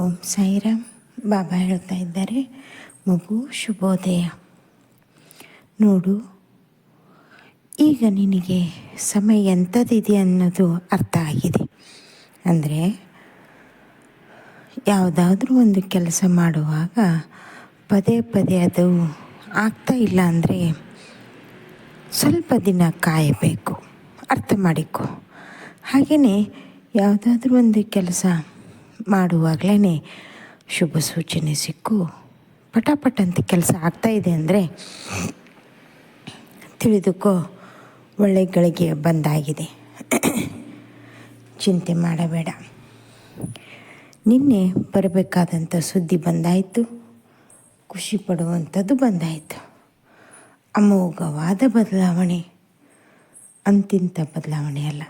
ಓಂ ಸಾಯಿರಾಮ್. ಬಾಬಾ ಹೇಳ್ತಾ ಇದ್ದಾರೆ, ಮಗು ಶುಭೋದಯ. ನೋಡು, ಈಗ ನಿನಗೆ ಸಮಯ ಎಂಥದ್ದಿದೆ ಅನ್ನೋದು ಅರ್ಥ ಆಗಿದೆ. ಅಂದರೆ, ಯಾವುದಾದ್ರೂ ಒಂದು ಕೆಲಸ ಮಾಡುವಾಗ ಪದೇ ಪದೇ ಅದು ಆಗ್ತಾ ಇಲ್ಲ ಅಂದರೆ ಸ್ವಲ್ಪ ದಿನ ಕಾಯಬೇಕು, ಅರ್ಥ ಮಾಡಿಕೊ. ಹಾಗೆಯೇ ಯಾವುದಾದ್ರೂ ಒಂದು ಕೆಲಸ ಮಾಡುವಾಗಲೇ ಶುಭ ಸೂಚನೆ ಸಿಕ್ಕು. ಪಟಾಪಟಂತ ಕೆಲಸ ಆಗ್ತಾಯಿದೆ ಅಂದರೆ ತಿಳಿದುಕೋ, ಒಳ್ಳೆ ಗಳಿಗೆ ಬಂದಾಗಿದೆ. ಚಿಂತೆ ಮಾಡಬೇಡ. ನಿನ್ನೆ ಬರಬೇಕಾದಂಥ ಸುದ್ದಿ ಬಂದಾಯಿತು. ಖುಷಿ ಪಡುವಂಥದ್ದು ಬಂದಾಯಿತು. ಅಮೋಘವಾದ ಬದಲಾವಣೆ. ಅಂತಿಂಥ ಬದಲಾವಣೆ ಅಲ್ಲ.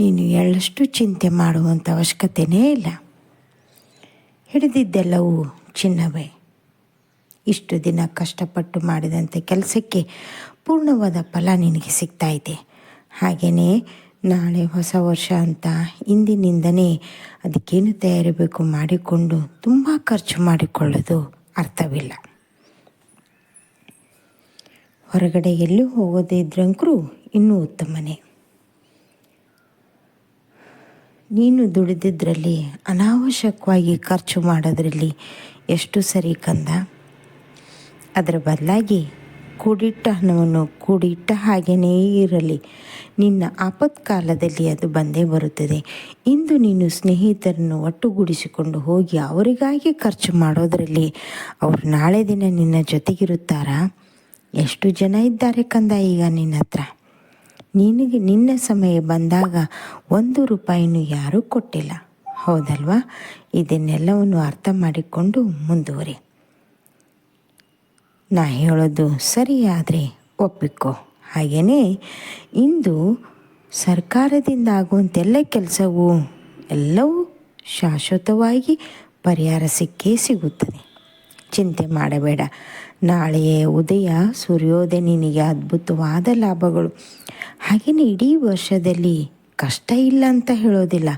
ನೀನು ಎಳ್ಳಷ್ಟು ಚಿಂತೆ ಮಾಡುವಂಥ ಅವಶ್ಯಕತೆಯೇ ಇಲ್ಲ. ಹಿಡಿದಿದ್ದೆಲ್ಲವೂ ಚಿನ್ನವೇ. ಇಷ್ಟು ದಿನ ಕಷ್ಟಪಟ್ಟು ಮಾಡಿದಂಥ ಕೆಲಸಕ್ಕೆ ಪೂರ್ಣವಾದ ಫಲ ನಿನಗೆ ಸಿಗ್ತಾ ಇದೆ. ಹಾಗೆಯೇ ನಾಳೆ ಹೊಸ ವರ್ಷ ಅಂತ ಇಂದಿನಿಂದನೇ ಅದಕ್ಕೇನು ತಯಾರಿ ಬೇಕು ಮಾಡಿಕೊಂಡು ತುಂಬ ಖರ್ಚು ಮಾಡಿಕೊಳ್ಳೋದು ಅರ್ಥವಿಲ್ಲ. ಹೊರಗಡೆ ಎಲ್ಲೂ ಹೋಗೋದೇ ಇದ್ರಂಕರೂ ಇನ್ನೂ ಉತ್ತಮನೇ. ನೀನು ದುಡಿದಿದ್ರಲ್ಲಿ ಅನಾವಶ್ಯಕವಾಗಿ ಖರ್ಚು ಮಾಡೋದ್ರಲ್ಲಿ ಎಷ್ಟು ಸರಿ ಕಂದ? ಅದರ ಬದಲಾಗಿ ಕೂಡಿಟ್ಟ ಹಣವನ್ನು ಕೂಡಿಟ್ಟ ಹಾಗೆಯೇ ಇರಲಿ. ನಿನ್ನ ಆಪತ್ಕಾಲದಲ್ಲಿ ಅದು ಬಂದೇ ಬರುತ್ತದೆ. ಇಂದು ನೀನು ಸ್ನೇಹಿತರನ್ನು ಒಟ್ಟುಗೂಡಿಸಿಕೊಂಡು ಹೋಗಿ ಅವರಿಗಾಗಿ ಖರ್ಚು ಮಾಡೋದರಲ್ಲಿ ಅವರು ನಾಳೆ ದಿನ ನಿನ್ನ ಜೊತೆಗಿರುತ್ತಾರಾ? ಎಷ್ಟು ಜನ ಇದ್ದಾರೆ ಕಂದ ಈಗ ನಿನ್ನ ಹತ್ರ? ನಿನಗೆ ನಿನ್ನ ಸಮಯ ಬಂದಾಗ ಒಂದು ರೂಪಾಯಿನೂ ಯಾರೂ ಕೊಟ್ಟಿಲ್ಲ. ಹೌದಲ್ವಾ? ಇದನ್ನೆಲ್ಲವನ್ನು ಅರ್ಥ ಮಾಡಿಕೊಂಡು ಮುಂದುವರಿ. ನಾ ಹೇಳೋದು ಸರಿಯಾದರೆ ಒಪ್ಪಿಕೋ. ಹಾಗೆಯೇ ಇಂದು ಸರ್ಕಾರದಿಂದ ಆಗುವಂತೆಲ್ಲ ಕೆಲಸವು ಎಲ್ಲವೂ ಶಾಶ್ವತವಾಗಿ ಪರಿಹಾರ ಸಿಕ್ಕೇ ಸಿಗುತ್ತದೆ. ಚಿಂತೆ ಮಾಡಬೇಡ. ನಾಳೆಯ ಉದಯ ಸೂರ್ಯೋದಯ ನಿನಗೆ ಅದ್ಭುತವಾದ ಲಾಭಗಳು. ಹಾಗೆಯೇ ಇಡೀ ವರ್ಷದಲ್ಲಿ ಕಷ್ಟ ಇಲ್ಲ ಅಂತ ಹೇಳೋದಿಲ್ಲ.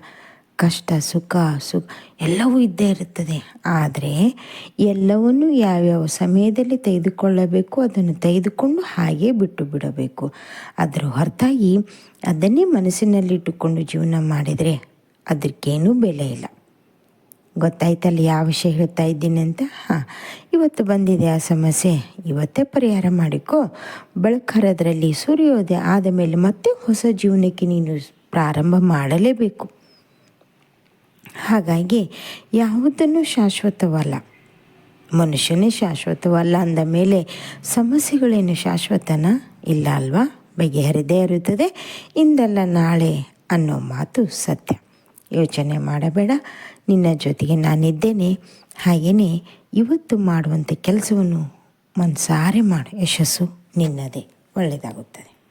ಕಷ್ಟ, ಸುಖ ಸುಖ ಎಲ್ಲವೂ ಇದ್ದೇ ಇರುತ್ತದೆ. ಆದರೆ ಎಲ್ಲವನ್ನು ಯಾವ್ಯಾವ ಸಮಯದಲ್ಲಿ ತೆಗೆದುಕೊಳ್ಳಬೇಕು ಅದನ್ನು ತೆಗೆದುಕೊಂಡು ಹಾಗೇ ಬಿಟ್ಟು ಬಿಡಬೇಕು. ಅದರ ಹೊರತಾಗಿ ಅದನ್ನೇ ಮನಸ್ಸಿನಲ್ಲಿಟ್ಟುಕೊಂಡು ಜೀವನ ಮಾಡಿದರೆ ಅದಕ್ಕೇನೂ ಬೆಲೆ ಇಲ್ಲ. ಗೊತ್ತಾಯ್ತಲ್ಲ ಯಾವ ವಿಷಯ ಹೇಳ್ತಾ ಇದ್ದೀನಿ ಅಂತ? ಹಾಂ, ಇವತ್ತು ಬಂದಿದೆ ಆ ಸಮಸ್ಯೆ. ಇವತ್ತೇ ಪರಿಹಾರ ಮಾಡಿಕೊ. ಬೆಳಕರದ್ರಲ್ಲಿ ಸೂರ್ಯೋದಯ ಆದ ಮೇಲೆ ಮತ್ತೆ ಹೊಸ ಜೀವನಕ್ಕೆ ನೀನು ಪ್ರಾರಂಭ ಮಾಡಲೇಬೇಕು. ಹಾಗಾಗಿ ಯಾವುದನ್ನು ಶಾಶ್ವತವಲ್ಲ. ಮನುಷ್ಯನೇ ಶಾಶ್ವತವಲ್ಲ ಅಂದ ಮೇಲೆ ಸಮಸ್ಯೆಗಳೇನು ಶಾಶ್ವತನ? ಇಲ್ಲ ಅಲ್ವಾ? ಬಗೆಹರಿದೇ ಇರುತ್ತದೆ. ಇಂದಲ್ಲ ನಾಳೆ ಅನ್ನೋ ಮಾತು ಸತ್ಯ. ಯೋಚನೆ ಮಾಡಬೇಡ. ನಿನ್ನ ಜೊತೆಗೆ ನಾನಿದ್ದೇನೆ. ಹಾಗೆಯೇ ಇವತ್ತು ಮಾಡುವಂಥ ಕೆಲಸವನ್ನು ಮನಸಾರೆ ಮಾಡು ಯಶಸ್ಸು ನಿನ್ನದೇ. ಒಳ್ಳೆಯದಾಗುತ್ತದೆ.